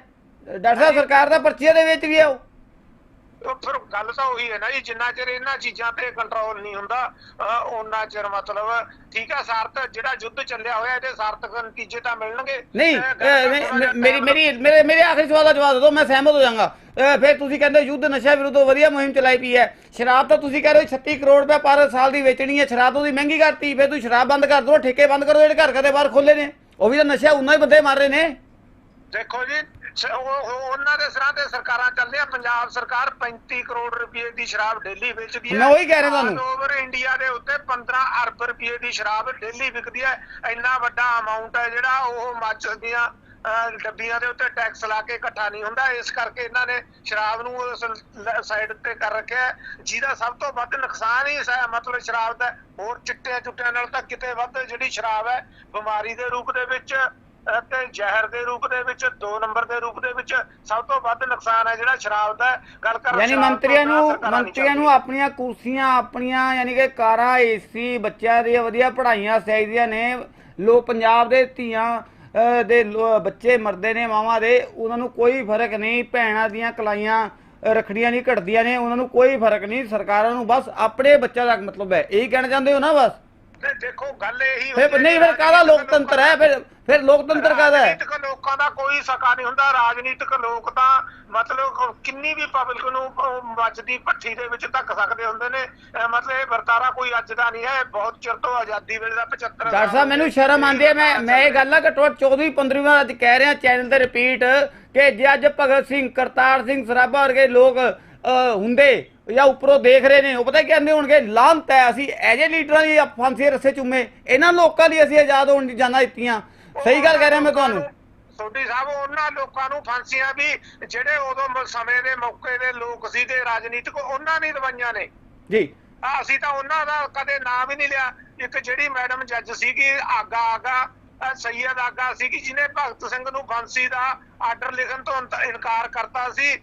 ਡਾਕਟਰ ਸਾਹਿਬ ਸਰਕਾਰ ਦਾ ਪਰਚੀਆਂ ਦੇ ਵਿੱਚ ਵੀ ਹੈ ਉਹ ਉਹ ਫਿਰ ਗੱਲ ਤਾਂ ਉਹੀ ਹੈ ਨਾ ਜੀ ਜਿੰਨਾ ਚਿਰ ਇਹਨਾਂ ਚੀਜ਼ਾਂ ਤੇ ਕੰਟਰੋਲ ਨਹੀਂ ਹੁੰਦਾ ਉਹਨਾਂ ਚਿਰ ਮਤਲਬ ਠੀਕ ਹੈ ਸਾਰਥ ਜਿਹੜਾ ਯੁੱਧ ਚੱਲਿਆ ਹੋਇਆ ਇਹਦੇ ਸਾਰਥਕ ਨਤੀਜੇ ਤਾਂ ਮਿਲਣਗੇ। ਨਹੀਂ ਮੇਰੀ ਮੇਰੀ ਮੇਰੇ ਮੇਰੇ ਆਖਰੀ ਸਵਾਲ ਦਾ ਜਵਾਬ ਦੇ ਦਿਓ ਮੈਂ ਸਹਿਮਤ ਹੋ ਜਾਵਾਂਗਾ। ਫਿਰ ਤੁਸੀਂ ਕਹਿੰਦੇ ਯੁੱਧ ਨਸ਼ਾ ਵਿਰੁੱਧ ਵਧੀਆ ਮੁਹਿੰਮ ਚਲਾਈ ਪਈ ਹੈ। ਸ਼ਰਾਬ ਤਾਂ ਤੁਸੀਂ ਕਹਿ ਰਹੇ ਹੋ 36 ਕਰੋੜ ਰੁਪਏ ਪਰ ਸਾਲ ਦੀ ਵੇਚਣੀ ਹੈ ਸ਼ਰਾਬ ਤੁਸੀਂ ਮਹਿੰਗੀ ਕਰਤੀ ਫਿਰ ਤੁਸੀਂ ਸ਼ਰਾਬ ਬੰਦ ਕਰ ਦਿਓ ਠੇਕੇ ਬੰਦ ਕਰੋ ਜਿਹੜੇ ਘਰ ਘਰ ਦੇ ਬਾਹਰ ਖੋਲੇ ਨੇ। ਉਹ ਵੀ ਤਾਂ ਨਸ਼ਾ ਉਹਨਾਂ ਹੀ ਬੰਦੇ ਮਾਰ ਰਹੇ ਨੇ। ਦੇਖੋ ਜੀ ਉਹਨਾਂ ਦੇ ਸਿਰਾਂ ਤੇ ਸਰਕਾਰਾਂ ਚੱਲਦੀਆਂ। ਪੰਜਾਬ ਸਰਕਾਰ 35 ਕਰੋੜ ਰੁਪਏ ਦੀ ਸ਼ਰਾਬ ਡੇਲੀ ਵੇਚਦੀ ਹੈ ਮੈਂ ਉਹੀ ਕਹਿ ਰਿਹਾ ਤੁਹਾਨੂੰ। ਓਵਰ ਇੰਡੀਆ ਦੇ ਉੱਤੇ 15 ਅਰਬ ਰੁਪਏ ਦੀ ਸ਼ਰਾਬ ਡੇਲੀ ਵਿਕਦੀ ਹੈ। ਇੰਨਾ ਵੱਡਾ ਅਮਾਉਂਟ ਹੈ ਜਿਹੜਾ ਉਹ ਮੱਚ ਦੀਆਂ ਡੱਬੀਆਂ ਦੇ ਉੱਤੇ ਟੈਕਸ ਲਾ ਕੇ ਇਕੱਠਾ ਨਹੀਂ ਹੁੰਦਾ। ਇਸ ਕਰਕੇ ਇਹਨਾਂ ਨੇ ਸ਼ਰਾਬ ਨੂੰ ਸਾਈਡ ਤੇ ਕਰ ਰੱਖਿਆ ਹੈ, ਜਿਹਦਾ ਸਭ ਤੋਂ ਵੱਧ ਨੁਕਸਾਨ ਹੀ ਸ- ਮਤਲਬ ਸ਼ਰਾਬ ਦਾ। ਹੋਰ ਚਿੱਟਿਆਂ ਚੁੱਟਿਆਂ ਨਾਲ ਤਾਂ ਕਿਤੇ ਵੱਧ ਜਿਹੜੀ ਸ਼ਰਾਬ ਹੈ ਬਿਮਾਰੀ ਦੇ ਰੂਪ ਦੇ ਵਿੱਚ ਤੇ ਜ਼ਹਿਰ ਦੇ ਰੂਪ ਦੇ ਵਿੱਚ ਦੋ ਨੰਬਰ ਦੇ ਰੂਪ ਦੇ ਵਿੱਚ ਸਭ ਤੋਂ ਵੱਧ ਨੁਕਸਾਨ ਹੈ ਜਿਹੜਾ ਸ਼ਰਾਬ ਦਾ। ਗੱਲ ਕਰ ਯਾਨੀ ਮੰਤਰੀਆਂ ਨੂੰ ਮੰਤਰੀਆਂ ਨੂੰ ਆਪਣੀਆਂ ਕੁਰਸੀਆਂ ਆਪਣੀਆਂ ਯਾਨੀ ਕਿ ਕਾਰਾਂ ਏਸੀ ਬੱਚਿਆਂ ਦੀਆਂ ਵਧੀਆ ਪੜ੍ਹਾਈਆਂ ਚਾਹੀਦੀਆਂ ਨੇ। ਲੋਕ ਪੰਜਾਬ ਦੇ ਧੀਆਂ ਦੇ ਲੋ- ਬੱਚੇ ਮਰਦੇ ਨੇ ਮਾਵਾਂ ਦੇ। ਉਹਨਾਂ ਨੂੰ ਕੋਈ ਫ਼ਰਕ ਨਹੀਂ ਭੈਣਾਂ ਦੀਆਂ ਕਲਾਈਆਂ ਰੱਖੜੀਆਂ ਨਹੀਂ ਘਟਦੀਆਂ ਨੇ। ਉਹਨਾਂ ਨੂੰ ਕੋਈ ਫ਼ਰਕ ਨਹੀਂ। ਸਰਕਾਰਾਂ ਨੂੰ ਬਸ ਆਪਣੇ ਬੱਚਾ ਦਾ ਮਤਲਬ ਹੈ। ਇਹੀ ਕਹਿਣਾ ਚਾਹੁੰਦੇ ਹੋ ਨਾ ਬਸ? ਤੇ ਦੇਖੋ ਗੱਲ ਇਹੀ ਫਿਰ ਨਹੀਂ ਫਿਰ ਕਾਹਦਾ ਲੋਕਤੰਤਰ ਹੈ? ਫਿਰ ਫਿਰ ਲੋਕਤੰਤਰ ਕਾਹਦਾ ਹੈ? ਰਾਜਨੀਤਿਕ ਲੋਕਾਂ ਦਾ ਕੋਈ ਸਕਾ ਨਹੀਂ ਹੁੰਦਾ। ਰਾਜਨੀਤਿਕ ਲੋਕ ਤਾਂ ਮਤਲਬ ਕਿੰਨੀ ਵੀ ਪਬਲਿਕ ਨੂੰ ਮੱਚਦੀ ਭੱਠੀ ਦੇ ਵਿੱਚ ਧੱਕ ਸਕਦੇ ਹੁੰਦੇ ਨੇ। ਮਤਲਬ ਇਹ ਵਰਤਾਰਾ ਕੋਈ ਅੱਜ ਦਾ ਨਹੀਂ ਹੈ। ਬਹੁਤ ਚਿਰ ਤੋਂ ਆਜ਼ਾਦੀ ਵੇਲੇ ਦਾ 75 ਡਾਕਟਰ ਸਾਹਿਬ ਮੈਨੂੰ ਸ਼ਰਮ ਆਉਂਦੀ ਹੈ। ਮੈਂ ਮੈਂ ਇਹ ਗੱਲ ਆ ਘੱਟੋ ਘੱਟ 14ਵੀਂ 15ਵੀਂ ਵਾਰ ਅੱਜ ਕਹਿ ਰਿਹਾ ਚੈਨਲ ਤੇ ਰਿਪੀਟ ਕਿ ਜੇ ਅੱਜ ਭਗਤ ਸਿੰਘ ਕਰਤਾਰ ਸਿੰਘ ਸਰਾਭਾ ਵਰਗੇ ਲੋਕ ਹੁੰਦੇ ਜਾਂ ਉੱਪਰੋਂ ਦੇਖ ਰਹੇ ਨੇ ਉਹ ਪਤਾ ਕੀ ਕਹਿੰਦੇ ਹੋਣਗੇ ਲਾਂਤ ਹੈ ਅਸੀਂ ਐਜੇ ਲੀਡਰਾਂ ਦੀ ਫਾਂਸੀ ਦੇ ਰੱਸੇ ਚੁੰਮੇ ਇਹਨਾਂ ਲੋਕਾਂ ਲਈ ਅਸੀਂ ਆਜ਼ਾਦ ਹੋਣ ਦੀ ਜਾਨਾਂ ਦਿੱਤੀਆਂ। ਸਹੀ ਗੱਲ ਕਹਿ ਰਿਹਾ ਮੈਂ ਤੁਹਾਨੂੰ। ਸੋਢੀ ਸਾਹਿਬ ਉਹਨਾਂ ਲੋਕਾਂ ਨੂੰ ਫਾਂਸੀਆਂ ਵੀ ਜਿਹੜੇ ਉਦੋਂ ਸਮੇਂ ਦੇ ਮੌਕੇ ਦੇ ਲੋਕ ਸੀਗੇ ਰਾਜਨੀਤਿਕ ਉਹਨਾਂ ਨੇ ਦਵਾਈਆਂ ਨੇ। ਜੀ। ਆ ਅਸੀਂ ਤਾਂ ਉਹਨਾਂ ਦਾ ਕਦੇ ਨਾਮ ਹੀ ਨਹੀਂ ਲਿਆ। ਇੱਕ ਜਿਹੜੀ ਮੈਡਮ ਜੱਜ ਸੀਗੀ ਆਗਾ ਆਗਾ ਸੈਯਦ ਆਗਾ ਸੀਗੀ ਜਿਹਨੇ ਭਗਤ ਸਿੰਘ ਨੂੰ ਫਾਂਸੀ ਦਾ ਆਰਡਰ ਲਿਖਣ ਤੋਂ ਇਨਕਾਰ ਕਰਤਾ ਸੀ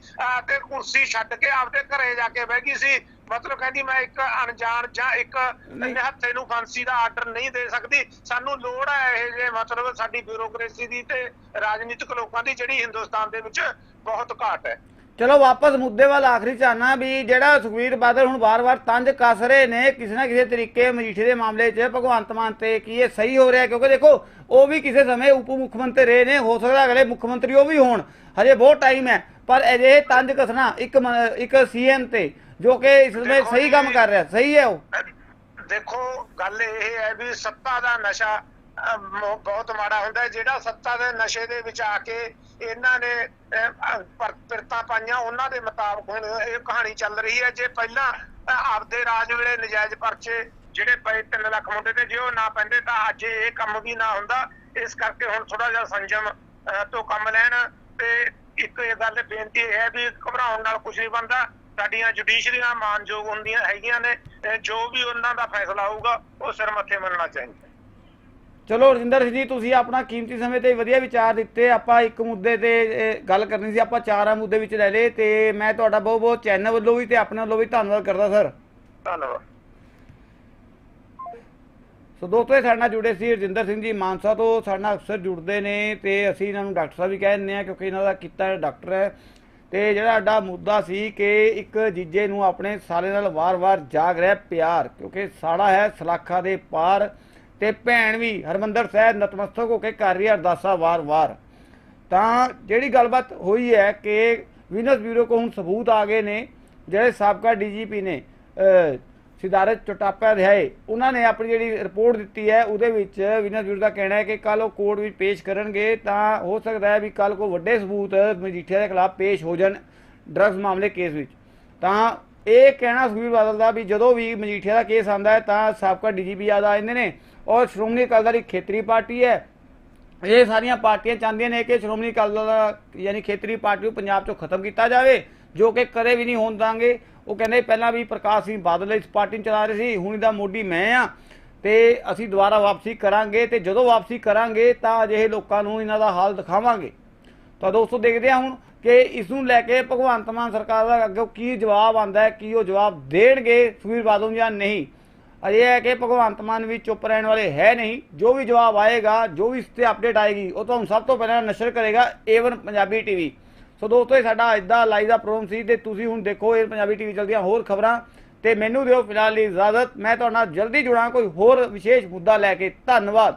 ਤੇ ਕੁਰਸੀ ਛੱਡ ਕੇ ਆਪਦੇ ਘਰੇ ਜਾ ਕੇ ਬਹਿ ਗਈ ਸੀ। ਮਤਲਬ ਕਹਿੰਦੀ ਮੈਂ ਇੱਕ ਅਣਜਾਣ ਜਾਂ ਇੱਕ ਨਿਹੱਥੇ ਨੂੰ ਫਾਂਸੀ ਦਾ ਆਰਡਰ ਨਹੀਂ ਦੇ ਸਕਦੀ। ਸਾਨੂੰ ਲੋੜ ਹੈ ਇਹ ਜੇ ਮਤਲਬ ਸਾਡੀ ਬਿਊਰੋਕ੍ਰੇਸੀ ਦੀ ਤੇ ਰਾਜਨੀਤਿਕ ਲੋਕਾਂ ਦੀ ਜਿਹੜੀ ਹਿੰਦੁਸਤਾਨ ਦੇ ਵਿੱਚ ਬਹੁਤ ਘਾਟ ਹੈ। ਚਲੋ ਵਾਪਸ ਮੁੱਦੇ ਵੱਲ ਆਖਰੀ ਚਾਹਨਾ ਵੀ ਜਿਹੜਾ ਸੁਖਵੀਰ ਬਾਦਲ ਹੁਣ ਵਾਰ-ਵਾਰ ਤੰਜ ਕੱਸ ਰਹੇ ਨੇ ਕਿਸੇ ਨਾ ਕਿਸੇ ਤਰੀਕੇ ਮਜੀਠੇ ਦੇ ਮਾਮਲੇ 'ਚ ਭਗਵੰਤ ਮਾਨ ਤੇ ਕੀ ਇਹ ਸਹੀ ਹੋ ਰਿਹਾ? ਕਿਉਂਕਿ ਦੇਖੋ ਉਹ ਵੀ ਕਿਸੇ ਸਮੇਂ ਉਪ ਮੁੱਖ ਮੰਤਰੀ ਰਹੇ ਨੇ ਹੋ ਸਕਦਾ ਅਗਲੇ ਮੁੱਖ ਮੰਤਰੀ ਉਹ ਵੀ ਹੋਣ। ਹਜੇ ਬਹੁਤ ਟਾਈਮ ਹੈ ਪਰ ਅਜੇ ਤੰਜ ਕਸਣਾ ਇੱਕ ਇੱਕ ਸੀਐਮ ਤੇ ਜੋ ਕਿ ਇਸ ਸਮੇਂ ਸਹੀ ਕੰਮ ਕਰ ਰਿਹਾ ਸਹੀ ਹੈ ਉਹ। ਦੇਖੋ ਗੱਲ ਇਹ ਹੈ ਵੀ ਸੱਤਾ ਦਾ ਨਸ਼ਾ ਬਹੁਤ ਮਾੜਾ ਹੁੰਦਾ ਜਿਹੜਾ ਸੱਤਾ ਦੇ ਨਸ਼ੇ ਦੇ ਵਿੱਚ ਆ ਕੇ ਇਹਨਾਂ ਨੇ ਅਹ, ਪਿਰਤਾਂ ਪਾਈਆਂ ਉਹਨਾਂ ਦੇ ਮੁਤਾਬਕ ਹੁਣ ਇਹ ਕਹਾਣੀ ਚੱਲ ਰਹੀ ਹੈ। ਜੇ ਪਹਿਲਾਂ ਆਪਦੇ ਰਾਜ ਵੇਲੇ ਨਜਾਇਜ਼ ਪਰਚੇ ਜਿਹੜੇ ਪਏ 3 ਲੱਖ ਮੁੰਡੇ ਤੇ ਜੇ ਉਹ ਨਾ ਪੈਂਦੇ ਤਾਂ ਅੱਜ ਇਹ ਕੰਮ ਵੀ ਨਾ ਹੁੰਦਾ। ਇਸ ਕਰਕੇ ਹੁਣ ਥੋੜਾ ਜਿਹਾ ਸੰਜਮ ਤੋਂ ਕੰਮ ਲੈਣ। ਤੇ ਇੱਕ ਇਹ ਗੱਲ ਬੇਨਤੀ ਇਹ ਹੈ ਵੀ ਘਬਰਾਉਣ ਨਾਲ ਕੁਝ ਨਹੀਂ ਬਣਦਾ। ਸਾਡੀਆਂ ਜੁਡੀਸ਼ਰੀਆਂ ਮਾਨਯੋਗ ਹੁੰਦੀਆਂ ਹੈਗੀਆਂ ਨੇ। ਜੋ ਵੀ ਉਹਨਾਂ ਦਾ ਫੈਸਲਾ ਹੋਊਗਾ ਉਹ ਸਿਰ ਮੱਥੇ ਮੰਨਣਾ ਚਾਹੀਦਾ। ਚਲੋ ਰਜਿੰਦਰ ਸਿੰਘ ਜੀ ਤੁਸੀਂ ਆਪਣਾ ਕੀਮਤੀ ਸਮੇਂ ਤੇ ਵਧੀਆ ਵਿਚਾਰ ਦਿੱਤੇ। ਆਪਾਂ ਇੱਕ ਮੁੱਦੇ ਤੇ ਗੱਲ ਕਰਨੀ ਸੀ ਆਪਾਂ ਚਾਰਾਂ ਮੁੱਦੇ ਵਿੱਚ ਲੈ ਲਏ ਤੇ ਮੈਂ ਤੁਹਾਡਾ ਬਹੁਤ ਬਹੁਤ ਚੈਨਲ ਵੱਲੋਂ ਵੀ ਤੇ ਆਪਣੇ ਵੱਲੋਂ ਵੀ ਧੰਨਵਾਦ ਕਰਦਾ ਸਰ। ਧੰਨਵਾਦ। ਸੋ ਦੋਸਤੋ ਇਹ ਸਾਡੇ ਨਾਲ ਜੁੜੇ ਸੀ ਰਜਿੰਦਰ ਸਿੰਘ ਜੀ ਮਾਨਸਾ ਤੋਂ। ਸਾਡੇ ਨਾਲ ਅਕਸਰ ਜੁੜਦੇ ਨੇ ਤੇ ਅਸੀਂ ਇਹਨਾਂ ਨੂੰ ਡਾਕਟਰ ਸਾਹਿਬ ਵੀ ਕਹਿ ਦਿੰਦੇ ਆ ਕਿਉਂਕਿ ਇਹਨਾਂ ਦਾ ਕੀਤਾ ਡਾਕਟਰ ਹੈ। ਤੇ ਜਿਹੜਾ ਸਾਡਾ ਮੁੱਦਾ ਸੀ ਕਿ ਇੱਕ ਜੀਜੇ ਨੂੰ ਆਪਣੇ ਸਾਲੇ ਨਾਲ ਵਾਰ-ਵਾਰ ਜਾਗ ਰਿਹਾ ਪਿਆਰ ਕਿਉਂਕਿ ਸਾੜਾ ਹੈ ਸਲਾਖਾ ਦੇ ਪਾਰ। ਤੇ ਭੈਣ ਵੀ ਹਰਮੰਦਰ ਸਾਹਿਬ ਨਤਮਸਤਕ ਹੋ ਕੇ ਕਰ ਰਹੀ ਹੈ ਅਰਦਾਸਾਂ ਵਾਰ-ਵਾਰ ਤਾਂ ਜਿਹੜੀ ਗੱਲਬਾਤ ਹੋਈ ਹੈ ਕਿ ਵਿਨਸ ਬਿਊਰੋ ਕੋ ਹੁਣ ਸਬੂਤ ਆ ਗਏ ਨੇ ਜਿਹੜੇ ਸਾਬਕਾ ਡੀਜੀਪੀ ਨੇ ਅਹ, ਸਿਦਾਰਤ ਚਟਾਪਾ ਰਿਹਾਏ ਉਹਨਾਂ ਨੇ ਆਪਣੀ ਜਿਹੜੀ ਰਿਪੋਰਟ ਦਿੱਤੀ ਹੈ ਉਹਦੇ ਵਿੱਚ ਵਿਨਸ ਬਿਊਰੋ ਦਾ ਕਹਿਣਾ ਹੈ ਕਿ ਕੱਲ ਉਹ ਕੋਰਟ ਵਿੱਚ ਪੇਸ਼ ਕਰਨਗੇ ਤਾਂ ਹੋ ਸਕਦਾ ਹੈ ਵੀ ਕੱਲ ਕੋ ਵੱਡੇ ਸਬੂਤ ਮਜੀਠੀਆ ਦੇ ਖਿਲਾਫ ਪੇਸ਼ ਹੋ ਜਾਣ ਡਰੱਗਸ ਮਾਮਲੇ ਕੇਸ ਵਿੱਚ। ਤਾਂ ਇਹ ਕਹਿਣਾ ਸੁਖਬੀਰ ਬਾਦਲ ਦਾ ਵੀ ਜਦੋਂ ਵੀ ਮਜੀਠੀਆ ਦਾ ਕੇਸ ਆਂਦਾ ਹੈ ਤਾਂ ਸਾਬਕਾ ਡੀਜੀਪੀ ਯਾਦ ਆ ਜਾਂਦੇ ਨੇ ਔਰ ਸ਼੍ਰੋਮਣੀ ਅਕਾਲੀ ਦਲ ਇੱਕ ਖੇਤਰੀ ਪਾਰਟੀ ਹੈ। ਇਹ ਸਾਰੀਆਂ ਪਾਰਟੀਆਂ ਚਾਹੁੰਦੀਆਂ ਨੇ ਕਿ ਸ਼੍ਰੋਮਣੀ ਅਕਾਲੀ ਦਲ ਯਾਨੀ ਖੇਤਰੀ ਪਾਰਟੀ ਨੂੰ ਪੰਜਾਬ ਚੋਂ ਖਤਮ ਕੀਤਾ ਜਾਵੇ, ਜੋ ਕਿ ਕਦੇ ਵੀ ਨਹੀਂ ਹੋਣ ਦਾਂਗੇ। ਉਹ ਕਹਿੰਦੇ ਪਹਿਲਾਂ ਵੀ ਪ੍ਰਕਾਸ਼ ਸਿੰਘ ਬਾਦਲ ਇਸ ਪਾਰਟੀ ਨੂੰ ਚਲਾ ਰਹੇ ਸੀ, ਹੁਣ ਇਹਦਾ ਮੋਢੀ ਮੈਂ ਆ। ਤੇ ਅਸੀਂ ਦੁਬਾਰਾ ਵਾਪਸੀ ਕਰਾਂਗੇ ਤੇ ਜਦੋਂ ਵਾਪਸੀ ਕਰਾਂਗੇ ਤਾਂ ਅਜਿਹੇ ਲੋਕਾਂ ਨੂੰ ਇਹਨਾਂ ਦਾ ਹਾਲ ਦਿਖਾਵਾਂਗੇ। ਤਾਂ ਦੋਸਤੋ ਦੇਖਦੇ ਹਾਂ ਹੁਣ ਕਿ ਇਸ ਨੂੰ ਲੈ ਕੇ ਭਗਵੰਤ ਮਾਨ ਸਰਕਾਰ ਦਾ ਅੱਗੇ ਕੀ ਜਵਾਬ ਆਂਦਾ ਹੈ, ਕੀ ਉਹ ਜਵਾਬ ਦੇਣਗੇ ਸੁਖਬੀਰ ਬਾਦਲ ਜਾਂ ਨਹੀਂ। ਅਜੇ ਹੈ ਕਿ ਭਗਵੰਤ ਮਾਨ ਵੀ ਚੁੱਪ ਰਹਿਣ ਵਾਲੇ ਹੈ ਨਹੀਂ। ਜੋ ਵੀ ਜਵਾਬ ਆਏਗਾ, ਜੋ ਵੀ ਇਸ ਤੇ ਅਪਡੇਟ ਆਏਗੀ, ਉਹ ਤੁਹਾਨੂੰ ਸਭ ਤੋਂ ਪਹਿਲਾਂ ਨਸ਼ਰ ਕਰੇਗਾ ਏਵਨ ਪੰਜਾਬੀ ਟੀਵੀ ਸੋ ਦੋਸਤੋ, ਇਹ ਸਾਡਾ ਅੱਜ ਦਾ ਲਾਈਵ ਦਾ ਪ੍ਰੋਗਰਾਮ ਸੀ ਤੇ ਤੁਸੀਂ ਹੁਣ ਦੇਖੋ, ਇਹ ਪੰਜਾਬੀ ਟੀਵੀ ਚਲਦੀਆਂ ਹੋਰ ਖਬਰਾਂ। ਤੇ ਮੈਨੂੰ ਦਿਓ ਫਿਲਹਾਲ ਲਈ ਇਜਾਜ਼ਤ। ਮੈਂ ਤੁਹਾਡੇ ਨਾਲ ਜਲਦੀ ਜੁੜਾਂ ਕੋਈ ਹੋਰ ਵਿਸ਼ੇਸ਼ ਮੁੱਦਾ ਲੈ ਕੇ। ਧੰਨਵਾਦ।